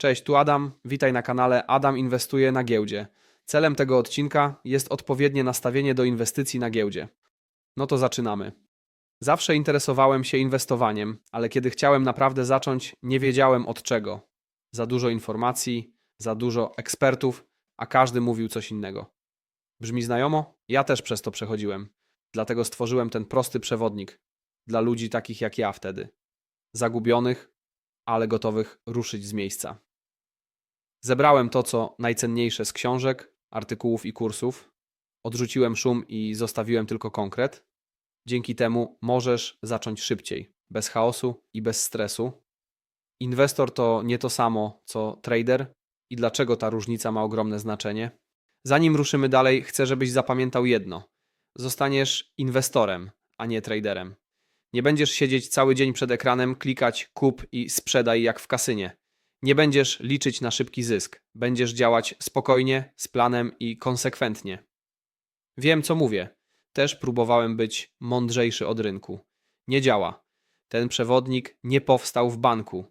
Cześć, tu Adam. Witaj na kanale Adam Inwestuje na giełdzie. Celem tego odcinka jest odpowiednie nastawienie do inwestycji na giełdzie. No to zaczynamy. Zawsze interesowałem się inwestowaniem, ale kiedy chciałem naprawdę zacząć, nie wiedziałem od czego. Za dużo informacji, za dużo ekspertów, a każdy mówił coś innego. Brzmi znajomo? Ja też przez to przechodziłem. Dlatego stworzyłem ten prosty przewodnik dla ludzi takich jak ja wtedy. Zagubionych, ale gotowych ruszyć z miejsca. Zebrałem to, co najcenniejsze z książek, artykułów i kursów. Odrzuciłem szum i zostawiłem tylko konkret. Dzięki temu możesz zacząć szybciej, bez chaosu i bez stresu. Inwestor to nie to samo co trader i dlaczego ta różnica ma ogromne znaczenie. Zanim ruszymy dalej, chcę, żebyś zapamiętał jedno: zostaniesz inwestorem, a nie traderem. Nie będziesz siedzieć cały dzień przed ekranem, klikać kup i sprzedaj jak w kasynie. Nie będziesz liczyć na szybki zysk. Będziesz działać spokojnie, z planem i konsekwentnie. Wiem, co mówię. Też próbowałem być mądrzejszy od rynku. Nie działa. Ten przewodnik nie powstał w banku.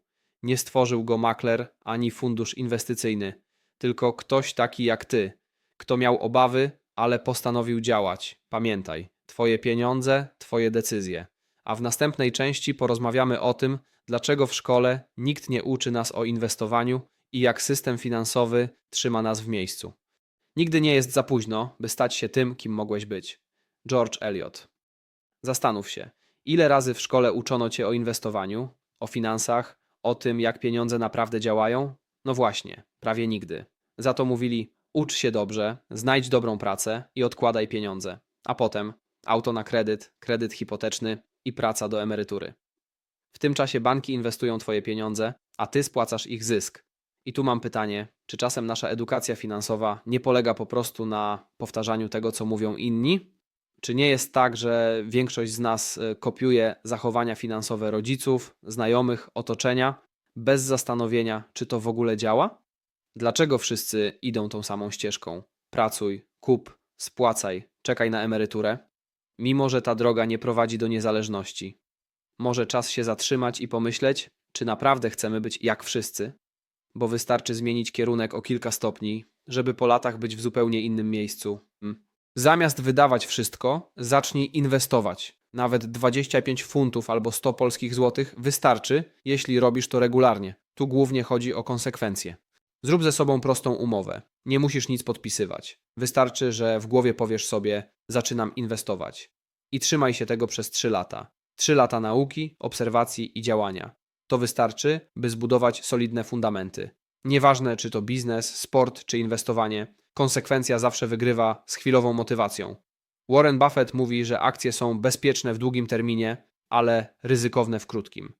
Nie stworzył go makler ani fundusz inwestycyjny, tylko ktoś taki jak ty, kto miał obawy, ale postanowił działać. Pamiętaj, twoje pieniądze, twoje decyzje. A w następnej części porozmawiamy o tym, dlaczego w szkole nikt nie uczy nas o inwestowaniu i jak system finansowy trzyma nas w miejscu. Nigdy nie jest za późno, by stać się tym, kim mogłeś być. George Eliot. Zastanów się, ile razy w szkole uczono cię o inwestowaniu, o finansach, o tym, jak pieniądze naprawdę działają? No właśnie, prawie nigdy. Za to mówili: ucz się dobrze, znajdź dobrą pracę i odkładaj pieniądze. A potem auto na kredyt, kredyt hipoteczny i praca do emerytury. W tym czasie banki inwestują Twoje pieniądze, a Ty spłacasz ich zysk. I tu mam pytanie, czy czasem nasza edukacja finansowa nie polega po prostu na powtarzaniu tego, co mówią inni? Czy nie jest tak, że większość z nas y, kopiuje zachowania finansowe rodziców, znajomych, otoczenia, bez zastanowienia, czy to w ogóle działa? Dlaczego wszyscy idą tą samą ścieżką? Pracuj, kup, spłacaj, czekaj na emeryturę, mimo że ta droga nie prowadzi do niezależności. Może czas się zatrzymać i pomyśleć, czy naprawdę chcemy być jak wszyscy, bo wystarczy zmienić kierunek o kilka stopni, żeby po latach być w zupełnie innym miejscu. Mm. Zamiast wydawać wszystko, zacznij inwestować. Nawet 25 funtów albo 100 polskich złotych wystarczy, jeśli robisz to regularnie. Tu głównie chodzi o konsekwencje. Zrób ze sobą prostą umowę. Nie musisz nic podpisywać. Wystarczy, że w głowie powiesz sobie: Zaczynam inwestować. I trzymaj się tego przez 3 lata. 3 lata nauki, obserwacji i działania. To wystarczy, by zbudować solidne fundamenty. Nieważne, czy to biznes, sport czy inwestowanie, konsekwencja zawsze wygrywa z chwilową motywacją. Warren Buffett mówi, że akcje są bezpieczne w długim terminie, ale ryzykowne w krótkim.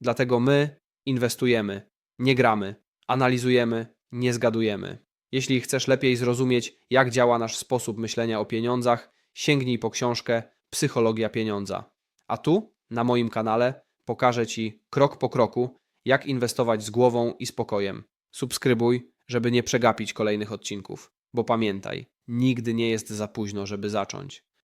Dlatego my inwestujemy, nie gramy, analizujemy, nie zgadujemy. Jeśli chcesz lepiej zrozumieć, jak działa nasz sposób myślenia o pieniądzach, sięgnij po książkę Psychologia pieniądza. A tu, na moim kanale, pokażę Ci krok po kroku, jak inwestować z głową i spokojem. Subskrybuj, żeby nie przegapić kolejnych odcinków. Bo pamiętaj, nigdy nie jest za późno, żeby zacząć.